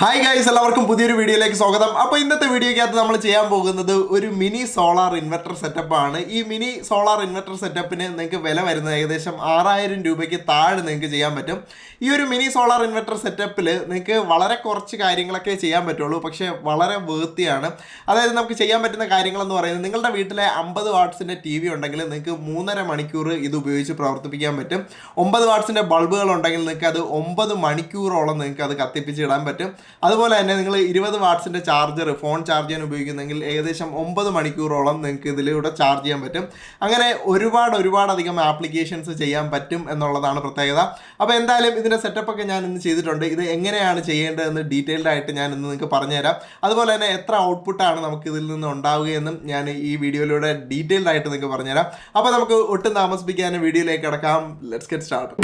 Hi guys എല്ലാവർക്കും പുതിയൊരു വീഡിയോയിലേക്ക് സ്വാഗതം. അപ്പോൾ ഇന്നത്തെ വീഡിയോയ്ക്കകത്ത് നമ്മൾ ചെയ്യാൻ പോകുന്നത് ഒരു മിനി സോളാർ ഇൻവെർട്ടർ സെറ്റപ്പ് ആണ്. ഈ മിനി സോളാർ ഇൻവെർട്ടർ സെറ്റപ്പിന് നിങ്ങൾക്ക് വില വരുന്നത് ഏകദേശം ആറായിരം രൂപയ്ക്ക് താഴെ നിങ്ങൾക്ക് ചെയ്യാൻ പറ്റും. ഈ ഒരു മിനി സോളാർ ഇൻവെർട്ടർ സെറ്റപ്പിൽ നിങ്ങൾക്ക് വളരെ കുറച്ച് കാര്യങ്ങളൊക്കെ ചെയ്യാൻ പറ്റുള്ളൂ. പക്ഷേ വളരെ വേർത്തിയാണ്. അതായത് നമുക്ക് ചെയ്യാൻ പറ്റുന്ന കാര്യങ്ങളെന്ന് പറയുന്നത് നിങ്ങളുടെ വീട്ടിലെ അമ്പത് വാട്ട്സിന്റെ ടി വി ഉണ്ടെങ്കിൽ നിങ്ങൾക്ക് മൂന്നര മണിക്കൂർ ഇത് ഉപയോഗിച്ച് പ്രവർത്തിപ്പിക്കാൻ പറ്റും. ഒമ്പത് വാട്ട്സിന്റെ ബൾബുകൾ ഉണ്ടെങ്കിൽ നിങ്ങൾക്ക് അത് ഒമ്പത് മണിക്കൂറോളം നിങ്ങൾക്ക് അത് കത്തിപ്പിച്ച് ഇടാൻ പറ്റും. അതുപോലെ തന്നെ നിങ്ങൾ ഇരുപത് വാട്ട്സിന്റെ ചാർജർ ഫോൺ ചാർജ് ചെയ്യാൻ ഉപയോഗിക്കുന്നെങ്കിൽ ഏകദേശം ഒമ്പത് മണിക്കൂറോളം നിങ്ങൾക്ക് ഇതിലൂടെ ചാർജ് ചെയ്യാൻ പറ്റും. അങ്ങനെ ഒരുപാട് ഒരുപാട് അധികം ആപ്ലിക്കേഷൻസ് ചെയ്യാൻ പറ്റും എന്നുള്ളതാണ് പ്രത്യേകത. അപ്പോൾ എന്തായാലും ഇതിന്റെ സെറ്റപ്പ് ഒക്കെ ഞാൻ ഇന്ന് ചെയ്തിട്ടുണ്ട്. ഇത് എങ്ങനെയാണ് ചെയ്യേണ്ടതെന്ന് ഡീറ്റെയിൽഡ് ആയിട്ട് ഞാൻ ഇന്ന് നിങ്ങൾക്ക് പറഞ്ഞുതരാം. അതുപോലെ തന്നെ എത്ര ഔട്ട്പുട്ടാണ് നമുക്ക് ഇതിൽ നിന്ന് ഉണ്ടാവുകയെന്നും ഞാൻ ഈ വീഡിയോയിലൂടെ ഡീറ്റെയിൽഡ് ആയിട്ട് നിങ്ങൾക്ക് പറഞ്ഞുതരാം. അപ്പോൾ നമുക്ക് ഒട്ടും താമസിപ്പിക്കാൻ വീഡിയോയിലേക്ക് കിടക്കാം. ലെറ്റ്സ് ഗെറ്റ് സ്റ്റാർട്ട്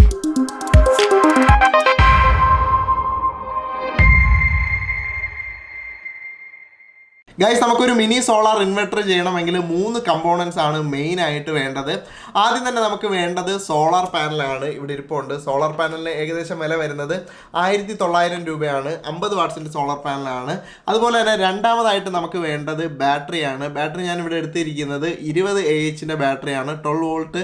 ഗൈസ് നമുക്കൊരു മിനി സോളാർ ഇൻവെർട്ടർ ചെയ്യണമെങ്കിൽ മൂന്ന് കമ്പോണൻസ് ആണ് മെയിൻ ആയിട്ട് വേണ്ടത്. ആദ്യം തന്നെ നമുക്ക് വേണ്ടത് സോളാർ പാനലാണ് ഇവിടെ ഇരിപ്പുണ്ട്. സോളാർ പാനലിന് ഏകദേശം വില വരുന്നത് ആയിരത്തി തൊള്ളായിരം രൂപയാണ്. അമ്പത് വാട്ട്സിന്റെ സോളാർ പാനലാണ് അതുപോലെ തന്നെ രണ്ടാമതായിട്ട് നമുക്ക് വേണ്ടത് ബാറ്ററിയാണ് ബാറ്ററി ഞാൻ ഇവിടെ എടുത്തിരിക്കുന്നത് ഇരുപത് എ എച്ചിന്റെ ബാറ്ററിയാണ് ട്വൽവ് വോൾട്ട്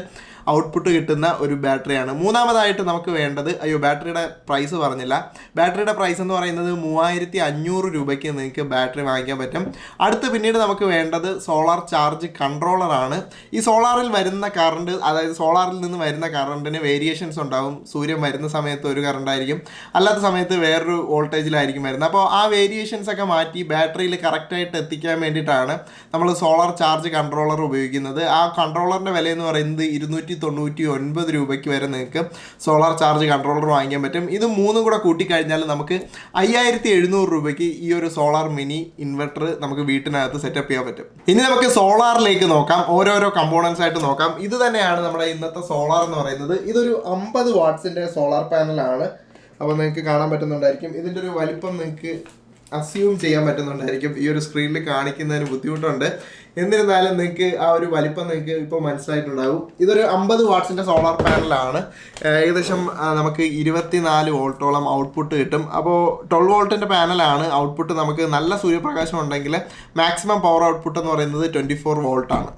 ഔട്ട്പുട്ട് കിട്ടുന്ന ഒരു ബാറ്ററിയാണ്. മൂന്നാമതായിട്ട് നമുക്ക് വേണ്ടത് അയ്യോ ബാറ്ററിയുടെ പ്രൈസ് പറഞ്ഞില്ല. ബാറ്ററിയുടെ പ്രൈസ് എന്ന് പറയുന്നത് മൂവായിരത്തി അഞ്ഞൂറ് രൂപയ്ക്ക് നിങ്ങൾക്ക് ബാറ്ററി വാങ്ങിക്കാൻ പറ്റും. അടുത്ത് പിന്നീട് നമുക്ക് വേണ്ടത് സോളാർ ചാർജ് കൺട്രോളറാണ് ഈ സോളാറിൽ വരുന്ന കറണ്ട് അതായത് സോളാറിൽ നിന്ന് വരുന്ന കറണ്ടിന് വേരിയേഷൻസ് ഉണ്ടാവും. സൂര്യൻ വരുന്ന സമയത്ത് ഒരു കറണ്ട് ആയിരിക്കും. അല്ലാത്ത സമയത്ത് വേറൊരു വോൾട്ടേജിലായിരിക്കും വരുന്നത്. അപ്പോൾ ആ വേരിയേഷൻസ് ഒക്കെ മാറ്റി ബാറ്ററിയിൽ കറക്റ്റായിട്ട് എത്തിക്കാൻ വേണ്ടിയിട്ടാണ് നമ്മൾ സോളാർ ചാർജ് കൺട്രോളർ ഉപയോഗിക്കുന്നത്. ആ കൺട്രോളറിന്റെ വില എന്ന് പറയുന്നത് ഇരുന്നൂറ്റി തൊണ്ണൂറ്റി ഒൻപത് രൂപയ്ക്ക് വരെ നിങ്ങൾക്ക് സോളാർ ചാർജ് കൺട്രോളർ വാങ്ങിക്കാൻ പറ്റും. ഇത് മൂന്നും കൂടെ കൂട്ടിക്കഴിഞ്ഞാൽ നമുക്ക് അയ്യായിരത്തി എഴുന്നൂറ് രൂപയ്ക്ക് ഈ ഒരു സോളാർ മിനി ഇൻവെർട്ടർ നമുക്ക് വീട്ടിനകത്ത് സെറ്റപ്പ് ചെയ്യാൻ പറ്റും. ഇനി നമുക്ക് സോളാറിലേക്ക് നോക്കാം. ഓരോരോ കമ്പോണൻസ് ആയിട്ട് നോക്കാം. ഇത് തന്നെയാണ് നമ്മുടെ ഇന്നത്തെ സോളാർ എന്ന് പറയുന്നത്. ഇതൊരു അമ്പത് വാട്ട്സിന്റെ സോളാർ പാനലാണ് അപ്പോൾ നിങ്ങൾക്ക് കാണാൻ പറ്റുന്നുണ്ടായിരിക്കും ഇതിന്റെ ഒരു വലിപ്പം നിങ്ങൾക്ക് അസ്യൂം ചെയ്യാൻ പറ്റുന്നുണ്ടായിരിക്കും. ഈ ഒരു സ്ക്രീനിൽ കാണിക്കുന്നതിന് ബുദ്ധിമുട്ടുണ്ട്. എന്നിരുന്നാലും നിങ്ങൾക്ക് ആ ഒരു വലിപ്പം നിങ്ങൾക്ക് ഇപ്പോൾ മനസ്സിലായിട്ടുണ്ടാകും ഇതൊരു അമ്പത് വാട്ട്സിന്റെ സോളാർ പാനലാണ് ഏകദേശം നമുക്ക് ഇരുപത്തിനാല് വോൾട്ടോളം ഔട്ട്പുട്ട് കിട്ടും. അപ്പോൾ ട്വൽവ് വോൾട്ടിന്റെ പാനലാണ് ഔട്ട്പുട്ട് നമുക്ക് നല്ല സൂര്യപ്രകാശം ഉണ്ടെങ്കിൽ മാക്സിമം പവർ ഔട്ട്പുട്ട് എന്ന് പറയുന്നത് ട്വന്റി ഫോർ വോൾട്ടാണ്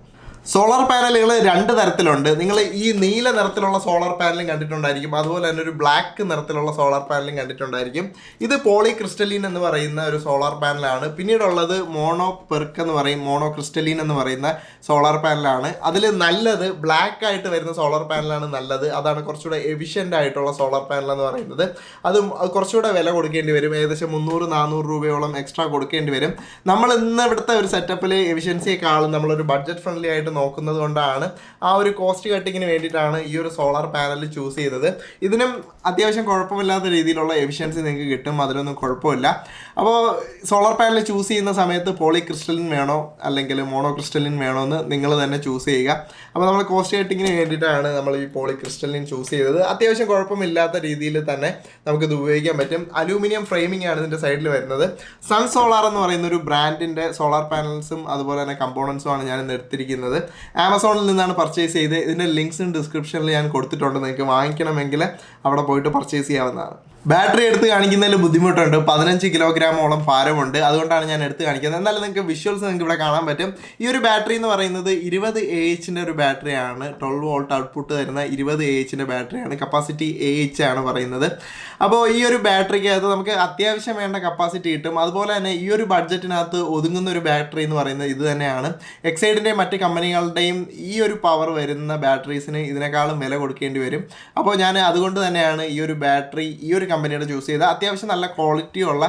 സോളാർ പാനലുകൾ രണ്ട് തരത്തിലുണ്ട്. നിങ്ങൾ ഈ നീല നിറത്തിലുള്ള സോളാർ പാനലും കണ്ടിട്ടുണ്ടായിരിക്കും. അതുപോലെ തന്നെ ഒരു ബ്ലാക്ക് നിറത്തിലുള്ള സോളാർ പാനലും കണ്ടിട്ടുണ്ടായിരിക്കും. ഇത് പോളി ക്രിസ്റ്റലീൻ എന്ന് പറയുന്ന ഒരു സോളാർ പാനലാണ് പിന്നീടുള്ളത് മോണോ പെർക്ക് എന്ന് പറയും. മോണോ ക്രിസ്റ്റലീൻ എന്ന് പറയുന്ന സോളാർ പാനലാണ് അതിൽ നല്ലത് ബ്ലാക്ക് ആയിട്ട് വരുന്ന സോളാർ പാനലാണ് നല്ലത്. അതാണ് കുറച്ചുകൂടെ എഫിഷ്യന്റ് ആയിട്ടുള്ള സോളാർ പാനൽ എന്ന് പറയുന്നത്. അതും കുറച്ചുകൂടെ വില കൊടുക്കേണ്ടി വരും. ഏകദേശം മുന്നൂറ് നാനൂറ് രൂപയോളം എക്സ്ട്രാ കൊടുക്കേണ്ടി വരും. നമ്മൾ ഇന്ന് ഇവിടുത്തെ ഒരു സെറ്റപ്പിൽ എഫിഷ്യൻസിയെക്കാളും നമ്മളൊരു ബഡ്ജറ്റ് ഫ്രണ്ട്ലി ആയിട്ട് നോക്കുന്നത് കൊണ്ടാണ് ആ ഒരു കോസ്റ്റ് കട്ടിങ്ങിന് വേണ്ടിയിട്ടാണ് ഈ ഒരു സോളാർ പാനൽ ചൂസ് ചെയ്തത്. ഇതിനും അത്യാവശ്യം കുഴപ്പമില്ലാത്ത രീതിയിലുള്ള എഫിഷ്യൻസി നിങ്ങൾക്ക് കിട്ടും അതിലൊന്നും കുഴപ്പമില്ല. അപ്പോൾ സോളാർ പാനൽ ചൂസ് ചെയ്യുന്ന സമയത്ത് പോളി ക്രിസ്റ്റലിൻ വേണോ അല്ലെങ്കിൽ മോണോ ക്രിസ്റ്റലിൻ വേണോ എന്ന് നിങ്ങൾ തന്നെ ചൂസ് ചെയ്യുക. അപ്പോൾ നമ്മൾ കോസ്റ്റ് കട്ടിങ്ങിന് വേണ്ടിയിട്ടാണ് നമ്മൾ ഈ പോളി ക്രിസ്റ്റലിൻ ചൂസ് ചെയ്തത്. അത്യാവശ്യം കുഴപ്പമില്ലാത്ത രീതിയിൽ തന്നെ നമുക്കിത് ഉപയോഗിക്കാൻ പറ്റും. അലൂമിനിയം ഫ്രെയിമിംഗ് ആണ് ഇതിന്റെ സൈഡിൽ വരുന്നത്. സൺ സോളാർ എന്ന് പറയുന്ന ഒരു ബ്രാൻഡിന്റെ സോളാർ പാനൽസും അതുപോലെ തന്നെ കമ്പോണൻസും ആണ് ഞാൻ നിർത്തിയിരിക്കുന്നത് ആമസോണിൽ നിന്നാണ് പർച്ചേസ് ചെയ്ത്. ഇതിന്റെ ലിങ്ക്സും ഡിസ്ക്രിപ്ഷനിൽ ഞാൻ കൊടുത്തിട്ടുണ്ട്. നിങ്ങൾക്ക് വാങ്ങിക്കണമെങ്കിൽ അവിടെ പോയിട്ട് പർച്ചേസ് ചെയ്യാവുന്നതാണ്. ബാറ്ററി എടുത്ത് കാണിക്കുന്നതിൽ ബുദ്ധിമുട്ടുണ്ട്. പതിനഞ്ച് കിലോഗ്രാമോളം ഭാരമുണ്ട്. അതുകൊണ്ടാണ് ഞാൻ എടുത്ത് കാണിക്കുന്നത്. എന്നാലും നിങ്ങൾക്ക് വിഷ്വൽസ് നിങ്ങൾക്ക് ഇവിടെ കാണാൻ പറ്റും. ഈ ഒരു ബാറ്ററി എന്ന് പറയുന്നത് ഇരുപത് എ എച്ചിന്റെ ഒരു ബാറ്ററിയാണ് ട്വൽവ് വോൾട്ട് ഔട്ട്പുട്ട് തരുന്ന ഇരുപത് എ എച്ചിന്റെ ബാറ്ററിയാണ് കപ്പാസിറ്റി എ എച്ച് ആണ് പറയുന്നത്. അപ്പോൾ ഈ ഒരു ബാറ്ററിക്ക് ബാറ്ററിക്കകത്ത് നമുക്ക് അത്യാവശ്യം വേണ്ട കപ്പാസിറ്റി കിട്ടും. അതുപോലെ തന്നെ ഈ ഒരു ബഡ്ജറ്റിനകത്ത് ഒതുങ്ങുന്ന ഒരു ബാറ്ററി എന്ന് പറയുന്നത് ഇത് തന്നെയാണ്. എക്സൈഡിന്റെയും മറ്റ് കമ്പനികളുടെയും ഈ ഒരു പവർ വരുന്ന ബാറ്ററീസിന് ഇതിനേക്കാളും വില കൊടുക്കേണ്ടി വരും. അപ്പോൾ ഞാൻ അതുകൊണ്ട് തന്നെയാണ് ഈ ഒരു ബാറ്ററി ഈ ഒരു കമ്പനിയുടെ ചൂസ് ചെയ്ത് അത്യാവശ്യം നല്ല ക്വാളിറ്റിയുള്ള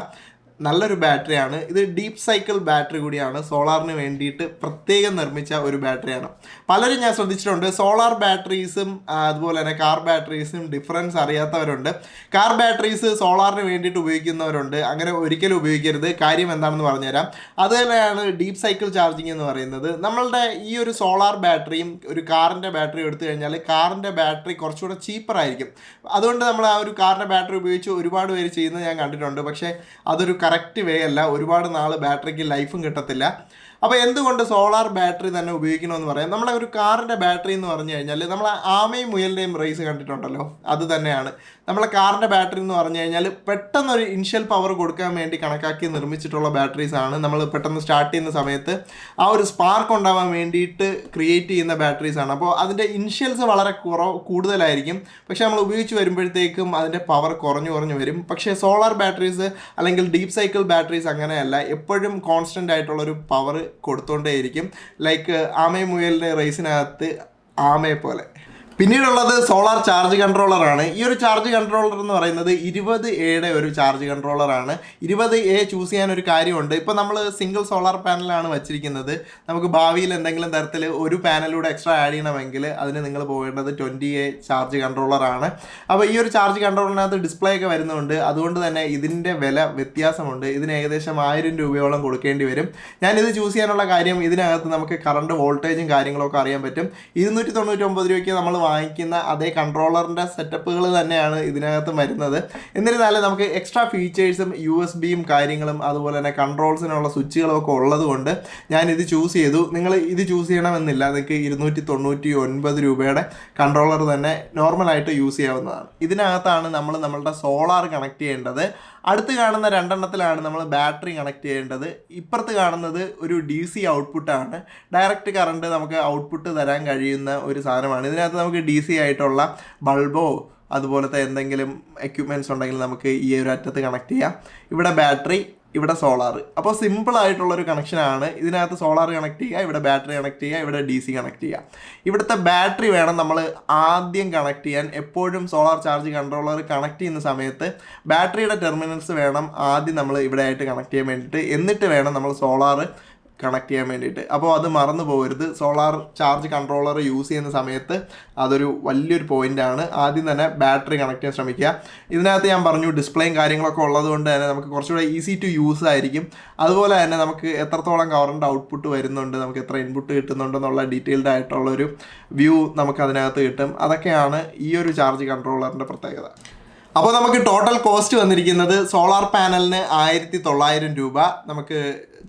നല്ലൊരു ബാറ്ററിയാണ്. ഇത് ഡീപ്പ് സൈക്കിൾ ബാറ്ററി കൂടിയാണ്. സോളാറിന് വേണ്ടിയിട്ട് പ്രത്യേകം നിർമ്മിച്ച ഒരു ബാറ്ററിയാണ്. പലരും ഞാൻ ശ്രദ്ധിച്ചിട്ടുണ്ട്. സോളാർ ബാറ്ററീസും അതുപോലെ തന്നെ കാർ ബാറ്ററീസും ഡിഫറൻസ് അറിയാത്തവരുണ്ട്. കാർ ബാറ്ററീസ് സോളാറിന് വേണ്ടിയിട്ട് ഉപയോഗിക്കുന്നവരുണ്ട്. അങ്ങനെ ഒരിക്കലും ഉപയോഗിക്കരുത്. കാര്യം എന്താണെന്ന് പറഞ്ഞുതരാം. അത് തന്നെയാണ് ഡീപ്പ് സൈക്കിൾ ചാർജിങ് എന്ന് പറയുന്നത്. നമ്മളുടെ ഈ ഒരു സോളാർ ബാറ്ററിയും ഒരു കാറിന്റെ ബാറ്ററി എടുത്തു കഴിഞ്ഞാൽ കാറിന്റെ ബാറ്ററി കുറച്ചുകൂടെ ചീപ്പറായിരിക്കും അതുകൊണ്ട് നമ്മൾ ആ ഒരു കാറിന്റെ ബാറ്ററി ഉപയോഗിച്ച് ഒരുപാട് പേര് ചെയ്യുന്നത് ഞാൻ കണ്ടിട്ടുണ്ട്. പക്ഷേ അതൊരു കറക്റ്റ് വേ അല്ല. ഒരുപാട് നാൾ ബാറ്ററിക്ക് ലൈഫും കിട്ടത്തില്ല. അപ്പോൾ എന്തുകൊണ്ട് സോളാർ ബാറ്ററി തന്നെ ഉപയോഗിക്കണമെന്ന് പറയാം? നമ്മളെ ഒരു കാറിന്റെ ബാറ്ററി എന്ന് പറഞ്ഞു കഴിഞ്ഞാൽ നമ്മൾ ആമയും മുയലിന്റെയും റേസ് കണ്ടിട്ടുണ്ടല്ലോ. അത് തന്നെയാണ്. നമ്മളെ കാറിന്റെ ബാറ്ററി എന്ന് പറഞ്ഞു കഴിഞ്ഞാൽ പെട്ടെന്ന് ഒരു ഇനിഷ്യൽ പവർ കൊടുക്കാൻ വേണ്ടി കണക്കാക്കി നിർമ്മിച്ചിട്ടുള്ള ബാറ്ററീസ് ആണ്. നമ്മൾ പെട്ടെന്ന് സ്റ്റാർട്ട് ചെയ്യുന്ന സമയത്ത് ആ ഒരു സ്പാർക്ക് ഉണ്ടാവാൻ വേണ്ടിയിട്ട് ക്രിയേറ്റ് ചെയ്യുന്ന ബാറ്ററീസ് ആണ്. അപ്പോൾ അതിന്റെ ഇനിഷ്യൽസ് വളരെ കുറവ് കൂടുതലായിരിക്കും. പക്ഷേ നമ്മൾ ഉപയോഗിച്ച് വരുമ്പോഴത്തേക്കും അതിന്റെ പവർ കുറഞ്ഞു കുറഞ്ഞു വരും. പക്ഷേ സോളാർ ബാറ്ററീസ് അല്ലെങ്കിൽ ഡീപ് സൈക്കിൾ ബാറ്ററീസ് അങ്ങനെയല്ല. എപ്പോഴും കോൺസ്റ്റന്റ് ആയിട്ടുള്ളൊരു പവർ കൊടുത്തുകൊണ്ടേയിരിക്കും ലൈക്ക് ആമയ മുയലിന്റെ റേസിനകത്ത് ആമയെ പോലെ. പിന്നീടുള്ളത് സോളാർ ചാർജ് കൺട്രോളറാണ്. ഈ ഒരു ചാർജ് കൺട്രോളർ എന്ന് പറയുന്നത് ഇരുപത് എയുടെ ഒരു ചാർജ് കൺട്രോളർ ആണ് ഇരുപത് എ ചൂസ് ചെയ്യാൻ ഒരു കാര്യമുണ്ട്. ഇപ്പോൾ നമ്മൾ സിംഗിൾ സോളാർ പാനലാണ് വെച്ചിരിക്കുന്നത്. നമുക്ക് ഭാവിയിൽ എന്തെങ്കിലും തരത്തിൽ ഒരു പാനലൂടെ എക്സ്ട്രാ ആഡ് ചെയ്യണമെങ്കിൽ അതിന് നിങ്ങൾ പോകേണ്ടത് ട്വന്റി എ ചാർജ് കൺട്രോളർ ആണ് അപ്പോൾ ഈ ഒരു ചാർജ് കൺട്രോളറിനകത്ത് ഡിസ്പ്ലേ ഒക്കെ വരുന്നുണ്ട്. അതുകൊണ്ട് തന്നെ ഇതിന്റെ വില വ്യത്യാസമുണ്ട്. ഇതിന് ഏകദേശം ആയിരം രൂപയോളം കൊടുക്കേണ്ടി വരും. ഞാനിത് ചൂസ് ചെയ്യാനുള്ള കാര്യം ഇതിനകത്ത് നമുക്ക് കറണ്ട് വോൾട്ടേജും കാര്യങ്ങളൊക്കെ അറിയാൻ പറ്റും. ഇരുന്നൂറ്റി തൊണ്ണൂറ്റി രൂപയ്ക്ക് നമ്മൾ വാങ്ങിക്കുന്ന അതേ കൺട്രോളറിന്റെ സെറ്റപ്പുകൾ തന്നെയാണ് ഇതിനകത്ത് വരുന്നത്. എന്നിരുന്നാലും നമുക്ക് എക്സ്ട്രാ ഫീച്ചേഴ്സും യു എസ് ബിയും കാര്യങ്ങളും അതുപോലെ തന്നെ കൺട്രോൾസിനുള്ള സ്വിച്ചുകളും ഒക്കെ ഉള്ളത് കൊണ്ട് ഞാൻ ഇത് ചൂസ് ചെയ്തു. നിങ്ങൾ ഇത് ചൂസ് ചെയ്യണമെന്നില്ല. നിങ്ങൾക്ക് ഇരുന്നൂറ്റി തൊണ്ണൂറ്റി ഒൻപത് രൂപയുടെ കൺട്രോളർ തന്നെ നോർമലായിട്ട് യൂസ് ചെയ്യാവുന്നതാണ്. ഇതിനകത്താണ് നമ്മൾ നമ്മളുടെ സോളാർ കണക്ട് ചെയ്യേണ്ടത്. അടുത്ത് കാണുന്ന രണ്ടെണ്ണത്തിലാണ് നമ്മൾ ബാറ്ററി കണക്ട് ചെയ്യേണ്ടത്. ഇപ്പുറത്ത് കാണുന്നത് ഒരു ഡി സി ഔട്ട്പുട്ടാണ് ഡയറക്റ്റ് കറണ്ട് നമുക്ക് ഔട്ട്പുട്ട് തരാൻ കഴിയുന്ന ഒരു സാധനമാണ്. ഇതിനകത്ത് നമുക്ക് ഡി സി ആയിട്ടുള്ള ബൾബോ അതുപോലത്തെ എന്തെങ്കിലും എക്യുപ്മെന്റ്സ് ഉണ്ടെങ്കിൽ നമുക്ക് ഈ ഒരു അറ്റത്ത് കണക്ട് ചെയ്യാം. ഇവിടെ ബാറ്ററി ഇവിടെ സോളാർ. അപ്പോൾ ഒരു കണക്ഷനാണ് ഇതിനകത്ത് സോളാർ കണക്ട് ചെയ്യുക ഇവിടെ ബാറ്ററി കണക്ട് ചെയ്യുക ഇവിടെ ഡി സി കണക്ട് ചെയ്യുക. ഇവിടുത്തെ ബാറ്ററി വേണം നമ്മൾ ആദ്യം കണക്ട് ചെയ്യാൻ. എപ്പോഴും സോളാർ ചാർജ് കൺട്രോളർ കണക്ട് ചെയ്യുന്ന സമയത്ത് ബാറ്ററിയുടെ ടെർമിനൽസ് വേണം ആദ്യം നമ്മൾ ഇവിടെ ആയിട്ട് കണക്ട് ചെയ്യാൻ വേണ്ടിയിട്ട്. എന്നിട്ട് വേണം നമ്മൾ സോളാർ കണക്ട് ചെയ്യാൻ വേണ്ടിയിട്ട്. അപ്പോൾ അത് മറന്നു പോകരുത്. സോളാർ ചാർജ് കൺട്രോളർ യൂസ് ചെയ്യുന്ന സമയത്ത് അതൊരു വലിയൊരു പോയിന്റാണ് ആദ്യം തന്നെ ബാറ്ററി കണക്ട് ചെയ്യാൻ ശ്രമിക്കുക. ഇതിനകത്ത് ഞാൻ പറഞ്ഞു ഡിസ്പ്ലേയും കാര്യങ്ങളൊക്കെ ഉള്ളതുകൊണ്ട് തന്നെ നമുക്ക് കുറച്ചുകൂടെ ഈസി ടു യൂസ് ആയിരിക്കും. അതുപോലെ തന്നെ നമുക്ക് എത്രത്തോളം കറണ്ട് ഔട്ട്പുട്ട് വരുന്നുണ്ട് നമുക്ക് എത്ര ഇൻപുട്ട് കിട്ടുന്നുണ്ടെന്നുള്ള ഡീറ്റെയിൽഡ് ആയിട്ടുള്ള ഒരു വ്യൂ നമുക്ക് അതിനകത്ത് കിട്ടും. അതൊക്കെയാണ് ഈ ഒരു ചാർജ് കൺട്രോളറിന്റെ പ്രത്യേകത. അപ്പോൾ നമുക്ക് ടോട്ടൽ കോസ്റ്റ് വന്നിരിക്കുന്നത് സോളാർ പാനലിന് ആയിരത്തി തൊള്ളായിരം രൂപ. നമുക്ക്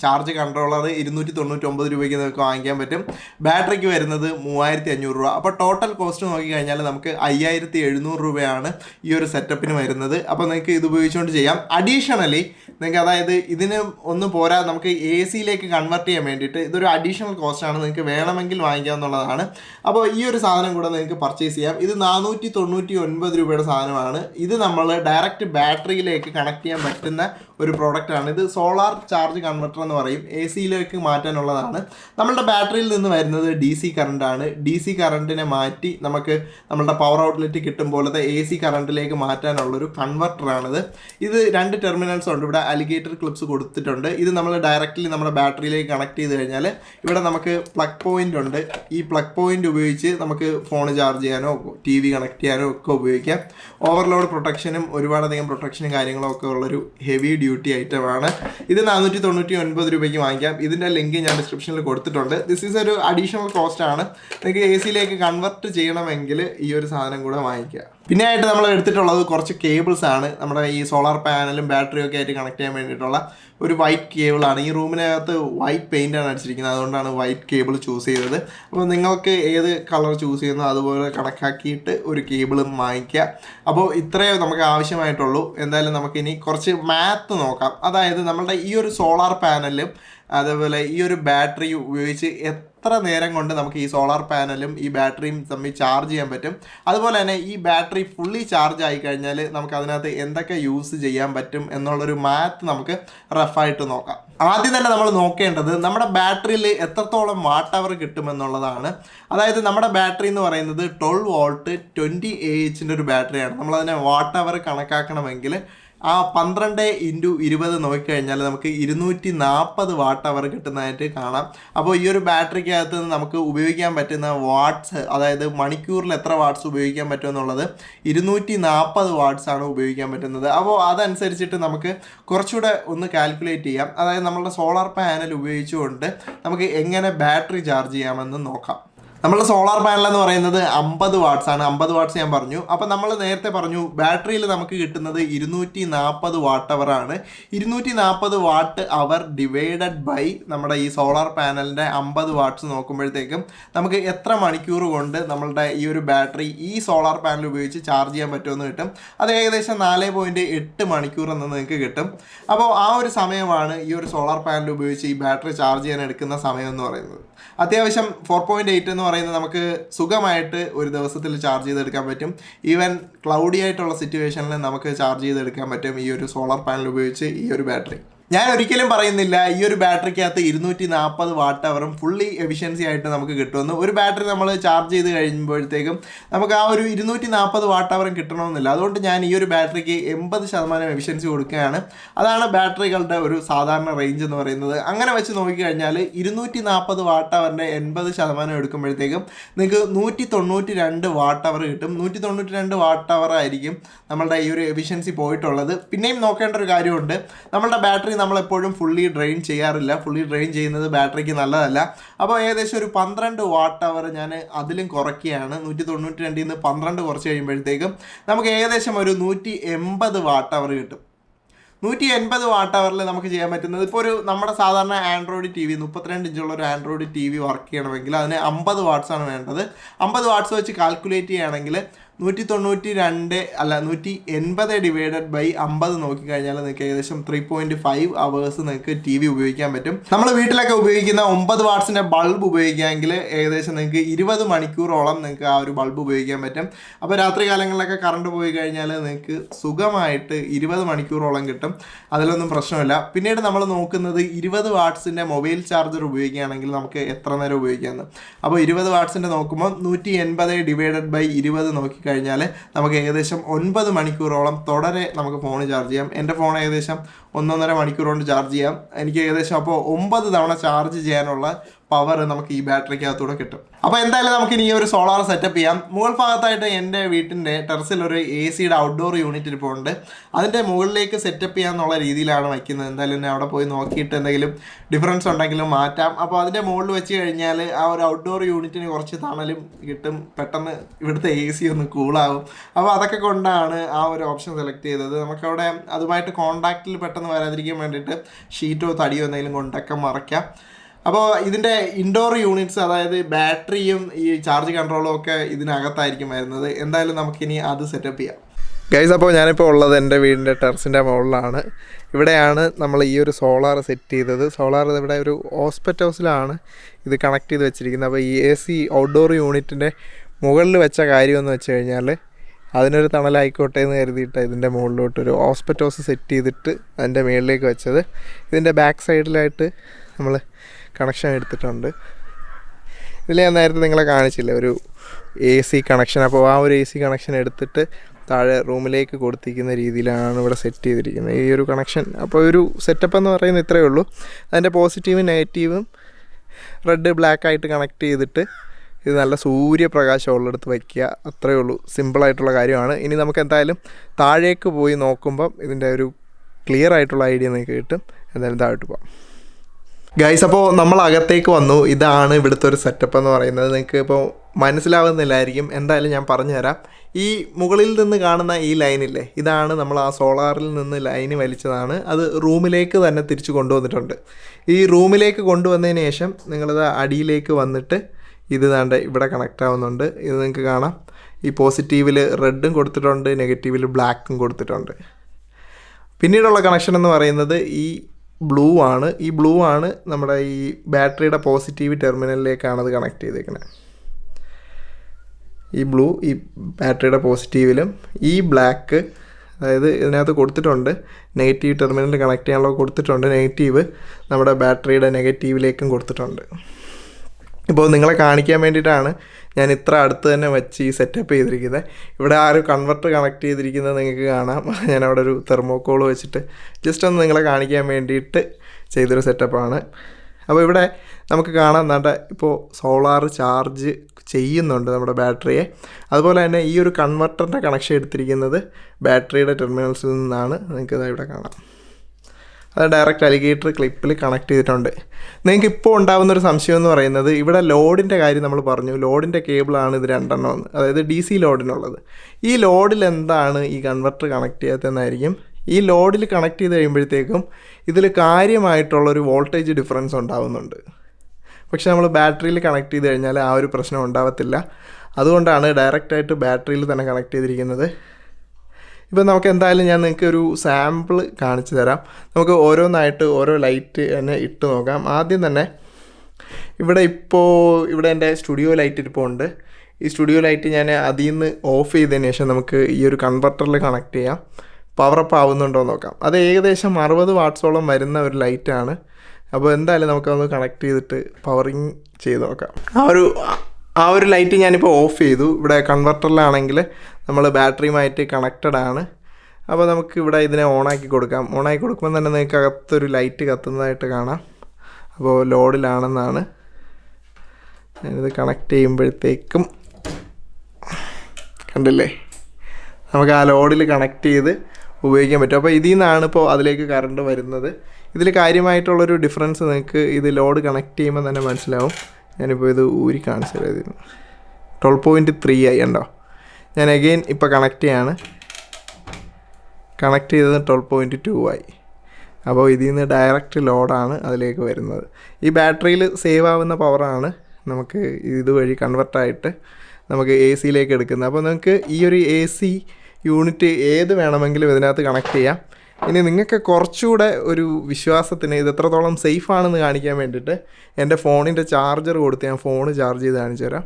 ചാർജ് കൺട്രോളർ ഇരുന്നൂറ്റി തൊണ്ണൂറ്റി ഒമ്പത് രൂപയ്ക്ക് നമുക്ക് വാങ്ങിക്കാൻ പറ്റും. ബാറ്ററിക്ക് വരുന്നത് മൂവായിരത്തി അഞ്ഞൂറ് രൂപ. അപ്പോൾ ടോട്ടൽ കോസ്റ്റ് നോക്കിക്കഴിഞ്ഞാൽ നമുക്ക് അയ്യായിരത്തി എഴുന്നൂറ് രൂപയാണ് ഈ ഒരു സെറ്റപ്പിന് വരുന്നത്. അപ്പോൾ നിങ്ങൾക്ക് ഇത് ഉപയോഗിച്ചുകൊണ്ട് ചെയ്യാം. അഡീഷണലി നിങ്ങൾക്ക് അതായത് ഇതിന് ഒന്നും പോരാ നമുക്ക് എ സിയിലേക്ക് കൺവെർട്ട് ചെയ്യാൻ വേണ്ടിയിട്ട് ഇതൊരു അഡീഷണൽ കോസ്റ്റ് ആണ് നിങ്ങൾക്ക് വേണമെങ്കിൽ വാങ്ങിക്കാം എന്നുള്ളതാണ്. അപ്പോൾ ഈ ഒരു സാധനം കൂടെ നിങ്ങൾക്ക് പർച്ചേസ് ചെയ്യാം. ഇത് നാനൂറ്റി തൊണ്ണൂറ്റി ഒൻപത് രൂപയുടെ സാധനമാണ്. ഇത് നമ്മൾ ഡയറക്റ്റ് ബാറ്ററിയിലേക്ക് കണക്ട് ചെയ്യാൻ പറ്റുന്ന ഒരു പ്രോഡക്റ്റാണ് ഇത് സോളാർ ചാർജ് കൺവെർട്ടർ എന്ന് പറയും. എ സിയിലേക്ക് മാറ്റാനുള്ളതാണ്. നമ്മളുടെ ബാറ്ററിയിൽ നിന്ന് വരുന്നത് ഡി സി കറണ്ടാണ് ഡി സി കറണ്ടിനെ മാറ്റി നമുക്ക് നമ്മളുടെ പവർ ഔട്ട്ലെറ്റ് കിട്ടും പോലത്തെ എ സി കറണ്ടിലേക്ക് മാറ്റാനുള്ളൊരു കൺവെർട്ടറാണിത് ഇത് രണ്ട് ടെർമിനൽസ് ഉണ്ട്. ഇവിടെ അലിഗേറ്റർ ക്ലിപ്സ് കൊടുത്തിട്ടുണ്ട്. ഇത് നമ്മൾ ഡയറക്റ്റ്ലി നമ്മുടെ ബാറ്ററിയിലേക്ക് കണക്ട് ചെയ്ത് കഴിഞ്ഞാൽ ഇവിടെ നമുക്ക് പ്ലഗ് പോയിന്റ് ഉണ്ട്. ഈ പ്ലഗ് പോയിന്റ് ഉപയോഗിച്ച് നമുക്ക് ഫോൺ ചാർജ് ചെയ്യാനോ ടി വി കണക്ട് ചെയ്യാനോ ഒക്കെ ഉപയോഗിക്കാം. ഓവർലോഡ് പ്രൊട്ടക്ഷനും ഒരുപാടധികം പ്രൊട്ടക്ഷനും കാര്യങ്ങളും ഒക്കെ ഉള്ളൊരു ഹെവി ഡ്യൂട്ടി ഐറ്റമാണ് ഇത് നാനൂറ്റി തൊണ്ണൂറ്റി ഒൻപത് രൂപയ്ക്ക് വാങ്ങിക്കാം. ഇതിന്റെ ലിങ്ക് ഞാൻ ഡിസ്ക്രിപ്ഷനിൽ കൊടുത്തിട്ടുണ്ട്. ദിസ് ഈസ് ഒരു അഡീഷണൽ കോസ്റ്റ് ആണ്. നിങ്ങൾക്ക് എ സിയിലേക്ക് കൺവെർട്ട് ചെയ്യണമെങ്കിൽ ഈ ഒരു സാധനം കൂടെ വാങ്ങിക്കുക പിന്നെ ആയിട്ട് നമ്മൾ എടുത്തിട്ടുള്ളത് കുറച്ച് കേബിൾസ് ആണ്. നമ്മുടെ ഈ സോളാർ പാനലും ബാറ്ററിയും ഒക്കെ ആയിട്ട് കണക്ട് ചെയ്യാൻ വേണ്ടിയിട്ടുള്ള ഒരു വൈറ്റ് കേബിളാണ് ഈ റൂമിനകത്ത് വൈറ്റ് പെയിന്റ് ആണ് അടിച്ചിരിക്കുന്നത്. അതുകൊണ്ടാണ് വൈറ്റ് കേബിൾ ചൂസ് ചെയ്തത്. അപ്പോൾ നിങ്ങൾക്ക് ഏത് കളർ ചൂസ് ചെയ്യുന്നോ അതുപോലെ കണക്കാക്കിയിട്ട് ഒരു കേബിളും വാങ്ങിക്കുക. അപ്പോൾ ഇത്രയേ നമുക്ക് ആവശ്യമായിട്ടുള്ളൂ. എന്തായാലും നമുക്കിനി കുറച്ച് മാത്ത് നോക്കാം. അതായത് നമ്മളുടെ ഈ ഒരു സോളാർ പാനലും അതേപോലെ ഈ ഒരു ബാറ്ററി ഉപയോഗിച്ച് എത്ര നേരം കൊണ്ട് നമുക്ക് ഈ സോളാർ പാനലും ഈ ബാറ്ററിയും തമ്മിൽ ചാർജ് ചെയ്യാൻ പറ്റും? അതുപോലെ തന്നെ ഈ ബാറ്ററി ഫുള്ളി ചാർജ് ആയി കഴിഞ്ഞാൽ നമുക്ക് അതിനകത്ത് എന്തൊക്കെ യൂസ് ചെയ്യാൻ പറ്റും എന്നുള്ളൊരു മാത്ത് നമുക്ക് റഫായിട്ട് നോക്കാം. ആദ്യം തന്നെ നമ്മൾ നോക്കേണ്ടത് നമ്മുടെ ബാറ്ററിയിൽ എത്രത്തോളം വാട്ട് അവർ കിട്ടുമെന്നുള്ളതാണ്. അതായത് നമ്മുടെ ബാറ്ററി എന്ന് പറയുന്നത് ട്വൽവ് വോൾട്ട് ട്വന്റി എ എച്ചിന്റെ ഒരു ബാറ്ററിയാണ് നമ്മളതിനെ വാട്ട് അവർ കണക്കാക്കണമെങ്കിൽ ആ പന്ത്രണ്ട് ഇന്റു ഇരുപത് നോക്കിക്കഴിഞ്ഞാൽ നമുക്ക് ഇരുന്നൂറ്റി നാൽപ്പത് വാട്ട് അവർ കിട്ടുന്നതായിട്ട് കാണാം. അപ്പോൾ ഈ ഒരു ബാറ്ററിക്കകത്ത് നിന്ന് നമുക്ക് ഉപയോഗിക്കാൻ പറ്റുന്ന വാട്ട്സ് അതായത് മണിക്കൂറിൽ എത്ര വാട്ട്സ് ഉപയോഗിക്കാൻ പറ്റുമെന്നുള്ളത് ഇരുന്നൂറ്റി നാൽപ്പത് വാട്ട്സ് ആണ് ഉപയോഗിക്കാൻ പറ്റുന്നത്. അപ്പോൾ അതനുസരിച്ചിട്ട് നമുക്ക് കുറച്ചുകൂടെ ഒന്ന് കാൽക്കുലേറ്റ് ചെയ്യാം. അതായത് നമ്മളുടെ സോളാർ പാനൽ ഉപയോഗിച്ചുകൊണ്ട് നമുക്ക് എങ്ങനെ ബാറ്ററി ചാർജ് ചെയ്യാമെന്ന് നോക്കാം. നമ്മുടെ സോളാർ പാനൽ എന്ന് പറയുന്നത് അമ്പത് വാട്ട്സ് ആണ്. അമ്പത് വാട്ട്സ് ഞാൻ പറഞ്ഞു. അപ്പം നമ്മൾ നേരത്തെ പറഞ്ഞു ബാറ്ററിയിൽ നമുക്ക് കിട്ടുന്നത് ഇരുന്നൂറ്റി നാൽപ്പത് വാട്ട് അവർ ആണ്. ഇരുന്നൂറ്റി നാൽപ്പത് വാട്ട് അവർ ഡിവൈഡഡ് ബൈ നമ്മുടെ ഈ സോളാർ പാനലിന്റെ അമ്പത് വാട്ട്സ് നോക്കുമ്പോഴത്തേക്കും നമുക്ക് എത്ര മണിക്കൂർ കൊണ്ട് നമ്മളുടെ ഈ ഒരു ബാറ്ററി ഈ സോളാർ പാനൽ ഉപയോഗിച്ച് ചാർജ് ചെയ്യാൻ പറ്റുമെന്ന് കിട്ടും. അത് ഏകദേശം നാല് പോയിന്റ് എട്ട് മണിക്കൂർ എന്ന് നിങ്ങൾക്ക് കിട്ടും. അപ്പോൾ ആ ഒരു സമയമാണ് ഈ ഒരു സോളാർ പാനൽ ഉപയോഗിച്ച് ഈ ബാറ്ററി ചാർജ് ചെയ്യാൻ എടുക്കുന്ന സമയം എന്ന് പറയുന്നത്. അത്യാവശ്യം ഫോർ പോയിന്റ് എയ്റ്റ് എന്ന് പറയുന്നത് നമുക്ക് സുഖമായിട്ട് ഒരു ദിവസത്തിൽ ചാർജ് ചെയ്തെടുക്കാൻ പറ്റും. ഈവൻ ക്ലൗഡി ആയിട്ടുള്ള സിറ്റുവേഷനിൽ നമുക്ക് ചാർജ് ചെയ്തെടുക്കാൻ പറ്റും ഈ ഒരു സോളാർ പാനൽ ഉപയോഗിച്ച് ഈ ഒരു ബാറ്ററി ഞാൻ ഒരിക്കലും പറയുന്നില്ല ഈ ഒരു ബാറ്ററിക്കകത്ത് ഇരുന്നൂറ്റി നാൽപ്പത് വാട്ട് അവറും ഫുള്ളി എഫിഷ്യൻസി ആയിട്ട് നമുക്ക് കിട്ടുമെന്ന്. ഒരു ബാറ്ററി നമ്മൾ ചാർജ് ചെയ്ത് കഴിയുമ്പോഴത്തേക്കും നമുക്ക് ആ ഒരു ഇരുന്നൂറ്റി നാൽപ്പത് വാട്ട് അവറും കിട്ടണമെന്നില്ല. അതുകൊണ്ട് ഞാൻ ഈ ഒരു ബാറ്ററിക്ക് എൺപത് ശതമാനം എഫിഷ്യൻസി കൊടുക്കുകയാണ്. അതാണ് ബാറ്ററികളുടെ ഒരു സാധാരണ റേഞ്ച് എന്ന് പറയുന്നത്. അങ്ങനെ വെച്ച് നോക്കിക്കഴിഞ്ഞാൽ ഇരുന്നൂറ്റി നാൽപ്പത് വാട്ട് അവറിന്റെ എൺപത് ശതമാനം എടുക്കുമ്പോഴത്തേക്കും നിങ്ങൾക്ക് നൂറ്റി തൊണ്ണൂറ്റി രണ്ട് വാട്ട് അവർ കിട്ടും. നൂറ്റി തൊണ്ണൂറ്റി രണ്ട് വാട്ട് അവർ ആയിരിക്കും നമ്മളുടെ ഈ ഒരു എഫിഷ്യൻസി പോയിട്ടുള്ളത്. പിന്നെയും നോക്കേണ്ട ഒരു കാര്യമുണ്ട്. നമ്മളുടെ ബാറ്ററി നമ്മളെപ്പോഴും ഫുള്ളി ഡ്രെയിൻ ചെയ്യാറില്ല. ഫുള്ളി ഡ്രെയിൻ ചെയ്യുന്നത് ബാറ്ററിക്ക് നല്ലതല്ല. അപ്പോൾ ഏകദേശം ഒരു പന്ത്രണ്ട് വാട്ട് അവർ ഞാൻ അതിലും കുറയ്ക്കുകയാണ്. നൂറ്റി തൊണ്ണൂറ്റി രണ്ടിൽ നിന്ന് പന്ത്രണ്ട് കുറച്ച് കഴിയുമ്പോഴത്തേക്കും നമുക്ക് ഏകദേശം ഒരു നൂറ്റി എൺപത് വാട്ട് അവർ കിട്ടും. നൂറ്റി എൺപത് വാട്ട് അവറിൽ നമുക്ക് ചെയ്യാൻ പറ്റുന്നത് ഇപ്പോൾ ഒരു നമ്മുടെ സാധാരണ ആൻഡ്രോയിഡ് ടി വി മുപ്പത്തിരണ്ട് ഇഞ്ചുള്ള ഒരു ആൻഡ്രോയിഡ് ടി വി വർക്ക് ചെയ്യണമെങ്കിൽ അതിന് അമ്പത് വാട്ട്സാണ് വേണ്ടത്. അമ്പത് വാട്ട്സ് വെച്ച് കാൽക്കുലേറ്റ് ചെയ്യുകയാണെങ്കിൽ നൂറ്റി തൊണ്ണൂറ്റി രണ്ട് അല്ല നൂറ്റി എൺപത് ഡിവൈഡഡ് ബൈ അമ്പത് നോക്കിക്കഴിഞ്ഞാൽ നിങ്ങൾക്ക് ഏകദേശം ത്രീ പോയിന്റ് ഫൈവ് അവേഴ്സ് നിങ്ങൾക്ക് ടി വി ഉപയോഗിക്കാൻ പറ്റും. നമ്മൾ വീട്ടിലൊക്കെ ഉപയോഗിക്കുന്ന ഒമ്പത് വാട്ട്സിന്റെ ബൾബ് ഉപയോഗിക്കുകയാണെങ്കിൽ ഏകദേശം നിങ്ങൾക്ക് ഇരുപത് മണിക്കൂറോളം നിങ്ങൾക്ക് ആ ഒരു ബൾബ് ഉപയോഗിക്കാൻ പറ്റും. അപ്പോൾ രാത്രി കാലങ്ങളിലൊക്കെ കറണ്ട് പോയി കഴിഞ്ഞാൽ നിങ്ങൾക്ക് സുഖമായിട്ട് ഇരുപത് മണിക്കൂറോളം കിട്ടും. അതിലൊന്നും പ്രശ്നമില്ല. പിന്നീട് നമ്മൾ നോക്കുന്നത് ഇരുപത് വാട്ട്സിന്റെ മൊബൈൽ ചാർജർ ഉപയോഗിക്കുകയാണെങ്കിൽ നമുക്ക് എത്ര നേരം ഉപയോഗിക്കാമെന്ന്. അപ്പോൾ ഇരുപത് വാട്ട്സിന്റെ നോക്കുമ്പോൾ നൂറ്റി എൺപത് ഡിവൈഡഡ് ബൈ ഇരുപത് നോക്കിക്കഴിഞ്ഞാൽ നമുക്ക് ഏകദേശം ഒൻപത് മണിക്കൂറോളം തുടരെ നമുക്ക് ഫോൺ ചാർജ് ചെയ്യാം. എന്റെ ഫോൺ ഏകദേശം ഒന്നൊന്നര മണിക്കൂർ കൊണ്ട് ചാർജ് ചെയ്യാം. എനിക്ക് ഏകദേശം അപ്പോൾ ഒമ്പത് തവണ ചാർജ് ചെയ്യാനുള്ള പവർ നമുക്ക് ഈ ബാറ്ററിക്കകത്തൂടെ കിട്ടും. അപ്പോൾ എന്തായാലും നമുക്ക് ഇനി ഒരു സോളാർ സെറ്റപ്പ് ചെയ്യാം. മുകൾ ഭാഗത്തായിട്ട് എന്റെ വീട്ടിന്റെ ടെറസിൽ ഒരു എ സിയുടെ ഔട്ട്ഡോർ യൂണിറ്റ് ഇപ്പോൾ ഉണ്ട് അതിന്റെ മുകളിലേക്ക് സെറ്റപ്പ് ചെയ്യാന്നുള്ള രീതിയിലാണ് വയ്ക്കുന്നത്. എന്തായാലും ഞാൻ അവിടെ പോയി നോക്കിയിട്ട് എന്തെങ്കിലും ഡിഫറൻസ് ഉണ്ടെങ്കിലും മാറ്റാം. അപ്പോൾ അതിന്റെ മുകളിൽ വെച്ച് കഴിഞ്ഞാൽ ആ ഒരു ഔട്ട്ഡോർ യൂണിറ്റിന് കുറച്ച് തണലും കിട്ടും. പെട്ടെന്ന് ഇവിടുത്തെ എ സി ഒന്ന് കൂളാവും അപ്പോൾ അതൊക്കെ കൊണ്ടാണ് ആ ഒരു ഓപ്ഷൻ സെലക്ട് ചെയ്തത്. നമുക്കവിടെ അതുമായിട്ട് കോണ്ടാക്റ്റിൽ പെട്ടെന്ന് വരാതിരിക്കാൻ വേണ്ടിയിട്ട് ഷീറ്റോ തടിയോ എന്തെങ്കിലും കൊണ്ടൊക്കെ മറയ്ക്കാം. അപ്പോൾ ഇതിന്റെ ഇൻഡോർ യൂണിറ്റ്സ് അതായത് ബാറ്ററിയും ഈ ചാർജ് കൺട്രോളും ഒക്കെ ഇതിനകത്തായിരിക്കും വരുന്നത്. എന്തായാലും നമുക്കിനി അത് സെറ്റപ്പ് ചെയ്യാം. ഗൈസ് അപ്പോൾ ഞാനിപ്പോൾ ഉള്ളത് എന്റെ വീടിന്റെ ടെറസിന്റെ മുകളിലാണ്. ഇവിടെയാണ് നമ്മൾ ഈ ഒരു സോളാർ സെറ്റ് ചെയ്തത്. സോളാർ ഇവിടെ ഒരു ഹോസ്പിറ്റൽ ഹൗസിലാണ് ഇത് കണക്ട് ചെയ്ത് വെച്ചിരിക്കുന്നത്. അപ്പോൾ ഈ എ സി ഔട്ട്ഡോർ യൂണിറ്റിന്റെ മുകളിൽ വെച്ച കാര്യമെന്ന് വെച്ച് കഴിഞ്ഞാൽ അതിനൊരു തണലായിക്കോട്ടെ എന്ന് കരുതിയിട്ട് ഇതിന്റെ മുകളിലോട്ട് ഒരു ഹോസ്പിറ്റോസ് സെറ്റ് ചെയ്തിട്ട് അതിന്റെ മുകളിലേക്ക് വെച്ചത്. ഇതിന്റെ ബാക്ക് സൈഡിലായിട്ട് നമ്മൾ കണക്ഷൻ എടുത്തിട്ടുണ്ട്. ഇതിൽ ഞാൻ നേരത്തെ നിങ്ങളെ കാണിച്ചില്ല ഒരു എ സി കണക്ഷൻ. അപ്പോൾ ആ ഒരു എ സി കണക്ഷൻ എടുത്തിട്ട് താഴെ റൂമിലേക്ക് കൊടുത്തിരിക്കുന്ന രീതിയിലാണ് ഇവിടെ സെറ്റ് ചെയ്തിരിക്കുന്നത്. ഈ ഒരു കണക്ഷൻ അപ്പോൾ ഒരു സെറ്റപ്പ് എന്ന് പറയുന്നത് ഇത്രയേ ഉള്ളൂ. അതിന്റെ പോസിറ്റീവും നെഗറ്റീവും റെഡ് ബ്ലാക്ക് ആയിട്ട് കണക്ട് ചെയ്തിട്ട് ഇത് നല്ല സൂര്യപ്രകാശം ഉള്ളിടത്ത് വയ്ക്കുക. അത്രയേ ഉള്ളൂ. സിമ്പിളായിട്ടുള്ള കാര്യമാണ്. ഇനി നമുക്ക് എന്തായാലും താഴേക്ക് പോയി നോക്കുമ്പം ഇതിന്റെ ഒരു ക്ലിയർ ആയിട്ടുള്ള ഐഡിയ നിങ്ങൾക്ക് കിട്ടും. എന്തായാലും താഴോട്ട് പോകാം ഗൈസ് അപ്പോൾ നമ്മൾ അകത്തേക്ക് വന്നു. ഇതാണ് ഇവിടുത്തെ ഒരു സെറ്റപ്പ് എന്ന് പറയുന്നത്. നിങ്ങൾക്ക് ഇപ്പോൾ മനസ്സിലാവുന്നില്ലായിരിക്കും. എന്തായാലും ഞാൻ പറഞ്ഞുതരാം. ഈ മുകളിൽ നിന്ന് കാണുന്ന ഈ ലൈനില്ലേ ഇതാണ് നമ്മൾ ആ സോളാറിൽ നിന്ന് ലൈന് വലിച്ചതാണ്. അത് റൂമിലേക്ക് തന്നെ തിരിച്ചു കൊണ്ടുവന്നിട്ടുണ്ട്. ഈ റൂമിലേക്ക് കൊണ്ടുവന്നതിന് ശേഷം നിങ്ങളത് അടിയിലേക്ക് വന്നിട്ട് ഇത് താണ്ട് ഇവിടെ കണക്റ്റ് ആവുന്നുണ്ട്. ഇത് നിങ്ങൾക്ക് കാണാം. ഈ പോസിറ്റീവിൽ റെഡും കൊടുത്തിട്ടുണ്ട് നെഗറ്റീവിൽ ബ്ലാക്കും കൊടുത്തിട്ടുണ്ട്. പിന്നീടുള്ള കണക്ഷൻ എന്ന് പറയുന്നത് ഈ ബ്ലൂ ആണ്. ഈ ബ്ലൂ ആണ് നമ്മുടെ ഈ ബാറ്ററിയുടെ പോസിറ്റീവ് ടെർമിനലിലേക്കാണ് അത് കണക്ട് ചെയ്തേക്കുന്നത് ഈ ബ്ലൂ ഈ ബാറ്ററിയുടെ പോസിറ്റീവിലും ഈ ബ്ലാക്ക് അതായത് ഇതിനകത്ത് കൊടുത്തിട്ടുണ്ട്. നെഗറ്റീവ് ടെർമിനൽ കണക്ട് ചെയ്യാനുള്ള കൊടുത്തിട്ടുണ്ട്. നെഗറ്റീവ് നമ്മുടെ ബാറ്ററിയുടെ നെഗറ്റീവിലേക്കും കൊടുത്തിട്ടുണ്ട്. ഇപ്പോൾ നിങ്ങളെ കാണിക്കാൻ വേണ്ടിയിട്ടാണ് ഞാൻ ഇത്ര അടുത്ത് തന്നെ വെച്ച് ഈ സെറ്റപ്പ് ചെയ്തിരിക്കുന്നത്. ഇവിടെ ആ ഒരു കൺവെർട്ടർ കണക്ട് ചെയ്തിരിക്കുന്നത് നിങ്ങൾക്ക് കാണാം. ഞാൻ അവിടെ ഒരു തെർമോക്കോൾ വെച്ചിട്ട് ജസ്റ്റ് ഒന്ന് നിങ്ങളെ കാണിക്കാൻ വേണ്ടിയിട്ട് ചെയ്തൊരു സെറ്റപ്പാണ് അപ്പോൾ ഇവിടെ നമുക്ക് കാണാം നമ്മുടെ ഇപ്പോൾ സോളാർ ചാർജ് ചെയ്യുന്നുണ്ട് നമ്മുടെ ബാറ്ററിയെ അതുപോലെ തന്നെ ഈ ഒരു കൺവെർട്ടറിന്റെ കണക്ഷൻ എടുത്തിരിക്കുന്നത് ബാറ്ററിയുടെ ടെർമിനൽസിൽ നിന്നാണ്. നിങ്ങൾക്ക് ഇവിടെ കാണാം. അത് ഡയറക്റ്റ് അലിഗേറ്റർ ക്ലിപ്പിൽ കണക്ട് ചെയ്തിട്ടുണ്ട്. നിങ്ങൾക്ക് ഇപ്പോൾ ഉണ്ടാകുന്ന ഒരു സംശയം എന്ന് പറയുന്നത് ഇവിടെ ലോഡിന്റെ കാര്യം നമ്മൾ പറഞ്ഞു. ലോഡിന്റെ കേബിളാണ് ഇത് രണ്ടെണ്ണം എന്ന് അതായത് ഡി സി ലോഡിനുള്ളത്. ഈ ലോഡിൽ എന്താണ് ഈ കൺവെർട്ടർ കണക്ട് ചെയ്യാത്തതെന്നായിരിക്കും. ഈ ലോഡിൽ കണക്ട് ചെയ്ത് കഴിയുമ്പോഴത്തേക്കും ഇതിൽ കാര്യമായിട്ടുള്ളൊരു വോൾട്ടേജ് ഡിഫറൻസ് ഉണ്ടാകുന്നുണ്ട് പക്ഷെ നമ്മൾ ബാറ്ററിയിൽ കണക്ട് ചെയ്ത് കഴിഞ്ഞാൽ ആ ഒരു പ്രശ്നം ഉണ്ടാകത്തില്ല അതുകൊണ്ടാണ് ഡയറക്റ്റായിട്ട് ബാറ്ററിയിൽ തന്നെ കണക്ട് ചെയ്തിരിക്കുന്നത്. ഇപ്പം നമുക്ക് എന്തായാലും ഞാൻ നിങ്ങൾക്ക് ഒരു സാമ്പിൾ കാണിച്ചു തരാം. നമുക്ക് ഓരോന്നായിട്ട് ഓരോ ലൈറ്റ് തന്നെ ഇട്ട് നോക്കാം. ആദ്യം തന്നെ ഇവിടെ ഇപ്പോൾ ഇവിടെ എന്റെ സ്റ്റുഡിയോ ലൈറ്റ് ഇപ്പോൾ ഉണ്ട്. ഈ സ്റ്റുഡിയോ ലൈറ്റ് ഞാൻ അതിൽ നിന്ന് ഓഫ് ചെയ്തതിന് ശേഷം നമുക്ക് ഈ ഒരു കൺവെർട്ടറിൽ കണക്ട് ചെയ്യാം. പവർ അപ്പ് ആവുന്നുണ്ടോ എന്ന് നോക്കാം. അത് ഏകദേശം അറുപത് വാട്ട്സോളം വരുന്ന ഒരു ലൈറ്റാണ് അപ്പോൾ എന്തായാലും നമുക്കതൊന്ന് കണക്ട് ചെയ്തിട്ട് പവറിങ് ചെയ്ത് നോക്കാം. ആ ഒരു ആ ഒരു ലൈറ്റ് ഞാനിപ്പോൾ ഓഫ് ചെയ്തു. ഇവിടെ കൺവെർട്ടറിലാണെങ്കിൽ നമ്മൾ ബാറ്ററിയുമായിട്ട് കണക്റ്റഡ് ആണ്. അപ്പോൾ നമുക്ക് ഇവിടെ ഇതിനെ ഓണാക്കി കൊടുക്കാം. ഓണാക്കി കൊടുക്കുമ്പോൾ തന്നെ നിങ്ങൾക്ക് അകത്തൊരു ലൈറ്റ് കത്തുന്നതായിട്ട് കാണാം. അപ്പോൾ ലോഡിലാണെന്നാണ് ഞാനിത് കണക്ട് ചെയ്യുമ്പോഴത്തേക്കും കണ്ടില്ലേ? നമുക്ക് ആ ലോഡിൽ കണക്ട് ചെയ്ത് ഉപയോഗിക്കാൻ പറ്റും. അപ്പോൾ ഇതിൽ നിന്നാണ് ഇപ്പോൾ അതിലേക്ക് കറണ്ട് വരുന്നത്. ഇതിൽ കാര്യമായിട്ടുള്ളൊരു ഡിഫറൻസ് നിങ്ങൾക്ക് ഇത് ലോഡ് കണക്ട് ചെയ്യുമ്പോൾ തന്നെ മനസ്സിലാവും. ഞാനിപ്പോൾ ഇത് ഊരി കാണിച്ചു തരായിരുന്നു ട്വൽവ് പോയിന്റ് ത്രീ ആയി ഉണ്ടോ ഞാൻ അഗെയിൻ ഇപ്പോൾ കണക്ട് ചെയ്യാണ്. കണക്ട് ചെയ്തത് ട്വൽവ് പോയിന്റ് ടു ആയി. അപ്പോൾ ഇതിൽ നിന്ന് ഡയറക്റ്റ് ലോഡാണ് അതിലേക്ക് വരുന്നത്. ഈ ബാറ്ററിയിൽ സേവ് ആവുന്ന പവറാണ് നമുക്ക് ഇതുവഴി കൺവെർട്ടായിട്ട് നമുക്ക് എ സിയിലേക്ക് എടുക്കുന്നത്. അപ്പോൾ നിങ്ങൾക്ക് ഈ ഒരു എ സി യൂണിറ്റ് ഏത് വേണമെങ്കിലും ഇതിനകത്ത് കണക്ട് ചെയ്യാം. ഇനി നിങ്ങൾക്ക് കുറച്ചുകൂടെ ഒരു വിശ്വാസത്തിന് ഇത് എത്രത്തോളം സേഫ് ആണെന്ന് കാണിക്കാൻ വേണ്ടിയിട്ട് എന്റെ ഫോണിന്റെ ചാർജർ കൊടുത്ത് ഞാൻ ഫോൺ ചാർജ് ചെയ്ത് കാണിച്ചു തരാം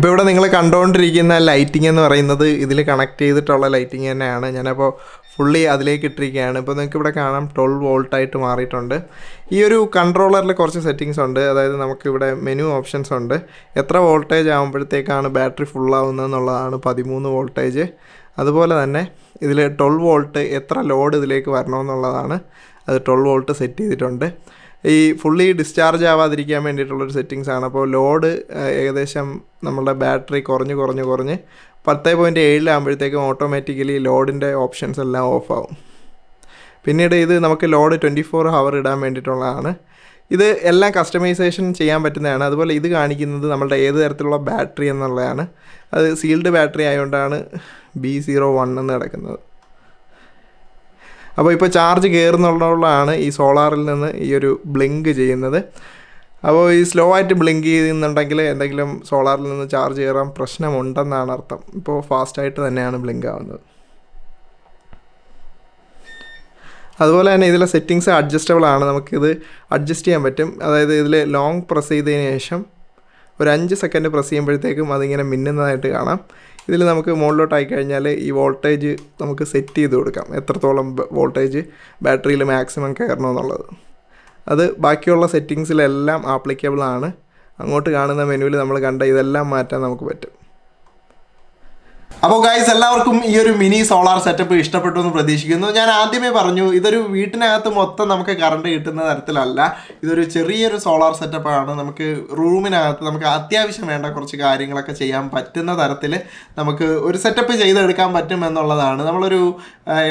ഇപ്പോൾ ഇവിടെ നിങ്ങൾ കണ്ടുകൊണ്ടിരിക്കുന്ന ലൈറ്റിംഗ് എന്ന് പറയുന്നത് ഇതിൽ കണക്ട് ചെയ്തിട്ടുള്ള ലൈറ്റിംഗ് തന്നെയാണ്. ഞാനപ്പോൾ ഫുള്ളി അതിലേക്ക് ഇട്ടിരിക്കുകയാണ്. ഇപ്പോൾ നിങ്ങൾക്ക് ഇവിടെ കാണാം ട്വൽവ് വോൾട്ടായിട്ട് മാറിയിട്ടുണ്ട്. ഈ ഒരു കൺട്രോളറിൽ കുറച്ച് സെറ്റിങ്സ് ഉണ്ട്. അതായത് നമുക്കിവിടെ മെനു ഓപ്ഷൻസ് ഉണ്ട്. എത്ര വോൾട്ടേജ് ആകുമ്പോഴത്തേക്കാണ് ബാറ്ററി ഫുള്ളാവുന്നത് എന്നുള്ളതാണ് പതിമൂന്ന് വോൾട്ടേജ് അതുപോലെ തന്നെ ഇതിൽ ട്വൽവ് വോൾട്ട് എത്ര ലോഡ് ഇതിലേക്ക് വരണമെന്നുള്ളതാണ്. അത് ട്വൽവ് വോൾട്ട് സെറ്റ് ചെയ്തിട്ടുണ്ട്. ഈ ഫുള്ളി ഡിസ്ചാർജ് ആവാതിരിക്കാൻ വേണ്ടിയിട്ടുള്ളൊരു സെറ്റിങ്സ് ആണ്. അപ്പോൾ ലോഡ് ഏകദേശം നമ്മളുടെ ബാറ്ററി കുറഞ്ഞ് കുറഞ്ഞ് കുറഞ്ഞ് പത്ത് പോയിന്റ് ഏഴിലാകുമ്പോഴത്തേക്കും ഓട്ടോമാറ്റിക്കലി ലോഡിന്റെ ഓപ്ഷൻസ് എല്ലാം ഓഫ് ആവും. പിന്നീട് ഇത് നമുക്ക് ലോഡ് ട്വന്റി ഫോർ ഹവർ ഇടാൻ വേണ്ടിയിട്ടുള്ളതാണ്. ഇത് എല്ലാം കസ്റ്റമൈസേഷൻ ചെയ്യാൻ പറ്റുന്നതാണ്. അതുപോലെ ഇത് കാണിക്കുന്നത് നമ്മളുടെ ഏത് തരത്തിലുള്ള ബാറ്ററി എന്നുള്ളതാണ്. അത് സീൽഡ് ബാറ്ററി ആയതുകൊണ്ടാണ് ബി സീറോ വൺ എന്ന് കിടക്കുന്നത്. അപ്പോൾ ഇപ്പോൾ ചാർജ് കയറുന്നുള്ളതാണ് ഈ സോളാറിൽ നിന്ന് ഈ ഒരു ബ്ലിങ്ക് ചെയ്യുന്നത്. അപ്പോൾ ഈ സ്ലോ ആയിട്ട് ബ്ലിങ്ക് ചെയ്യുന്നുണ്ടെങ്കിൽ എന്തെങ്കിലും സോളാറിൽ നിന്ന് ചാർജ് കയറാൻ പ്രശ്നമുണ്ടെന്നാണ് അർത്ഥം. ഇപ്പോൾ ഫാസ്റ്റായിട്ട് തന്നെയാണ് ബ്ലിങ്ക് ആവുന്നത്. അതുപോലെ തന്നെ ഇതിലെ സെറ്റിങ്സ് അഡ്ജസ്റ്റബിൾ ആണ്. നമുക്കിത് അഡ്ജസ്റ്റ് ചെയ്യാൻ പറ്റും. അതായത് ഇതിൽ ലോങ് പ്രസ് ചെയ്തതിന് ശേഷം ഒരു അഞ്ച് സെക്കൻഡ് പ്രസ് ചെയ്യുമ്പോഴത്തേക്കും അതിങ്ങനെ മിന്നുന്നതായിട്ട് കാണാം. ഇതിൽ നമുക്ക് മുകളിലോട്ടായി കഴിഞ്ഞാൽ ഈ വോൾട്ടേജ് നമുക്ക് സെറ്റ് ചെയ്ത് കൊടുക്കാം. എത്രത്തോളം വോൾട്ടേജ് ബാറ്ററിയിൽ മാക്സിമം കയറണമെന്നുള്ളത് അത് ബാക്കിയുള്ള സെറ്റിങ്സിലെല്ലാം ആപ്ലിക്കബിൾ ആണ് അങ്ങോട്ട് കാണുന്ന മെനുവിൽ നമ്മൾ കണ്ട ഇതെല്ലാം മാറ്റാൻ നമുക്ക് പറ്റും. അപ്പോൾ ഗൈസ് എല്ലാവർക്കും ഈ ഒരു മിനി സോളാർ സെറ്റപ്പ് ഇഷ്ടപ്പെട്ടു എന്ന് പ്രതീക്ഷിക്കുന്നു. ഞാൻ ആദ്യമേ പറഞ്ഞു ഇതൊരു വീട്ടിനകത്ത് മൊത്തം നമുക്ക് കറണ്ട് കിട്ടുന്ന തരത്തിലല്ല. ഇതൊരു ചെറിയൊരു സോളാർ സെറ്റപ്പാണ് നമുക്ക് റൂമിനകത്ത് നമുക്ക് അത്യാവശ്യം വേണ്ട കുറച്ച് കാര്യങ്ങളൊക്കെ ചെയ്യാൻ പറ്റുന്ന തരത്തിൽ നമുക്ക് ഒരു സെറ്റപ്പ് ചെയ്തെടുക്കാൻ പറ്റും എന്നുള്ളതാണ്. നമ്മളൊരു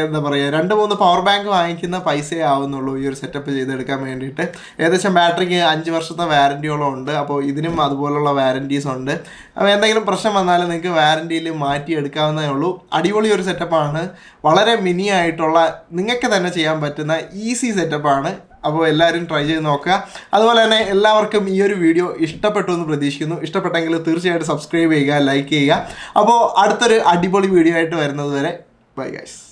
എന്താ പറയുക രണ്ട് മൂന്ന് പവർ ബാങ്ക് വാങ്ങിക്കുന്ന പൈസയേ ആവുന്നുള്ളൂ ഈ ഒരു സെറ്റപ്പ് ചെയ്തെടുക്കാൻ വേണ്ടിയിട്ട്. ഏകദേശം ബാറ്ററിക്ക് അഞ്ച് വർഷത്തെ വാരന്റിയോളം ഉണ്ട്. അപ്പോൾ ഇതിനും അതുപോലുള്ള വാരന്റീസ് ഉണ്ട്. അപ്പോൾ എന്തെങ്കിലും പ്രശ്നം വന്നാൽ നിങ്ങൾക്ക് വാരന്റിയിൽ മാറ്റി എടുക്കാവുന്നതേ ഉള്ളൂ. അടിപൊളി ഒരു സെറ്റപ്പാണ് വളരെ മിനി ആയിട്ടുള്ള നിങ്ങൾക്ക് തന്നെ ചെയ്യാൻ പറ്റുന്ന ഈസി സെറ്റപ്പാണ് അപ്പോൾ എല്ലാവരും ട്രൈ ചെയ്ത് നോക്കുക. അതുപോലെ തന്നെ എല്ലാവർക്കും ഈ ഒരു വീഡിയോ ഇഷ്ടപ്പെട്ടു എന്ന് പ്രതീക്ഷിക്കുന്നു. ഇഷ്ടപ്പെട്ടെങ്കിൽ തീർച്ചയായിട്ടും സബ്സ്ക്രൈബ് ചെയ്യുക ലൈക്ക് ചെയ്യുക. അപ്പോൾ അടുത്തൊരു അടിപൊളി വീഡിയോ ആയിട്ട് വരുന്നത് വരെ ബൈ ഗൈസ്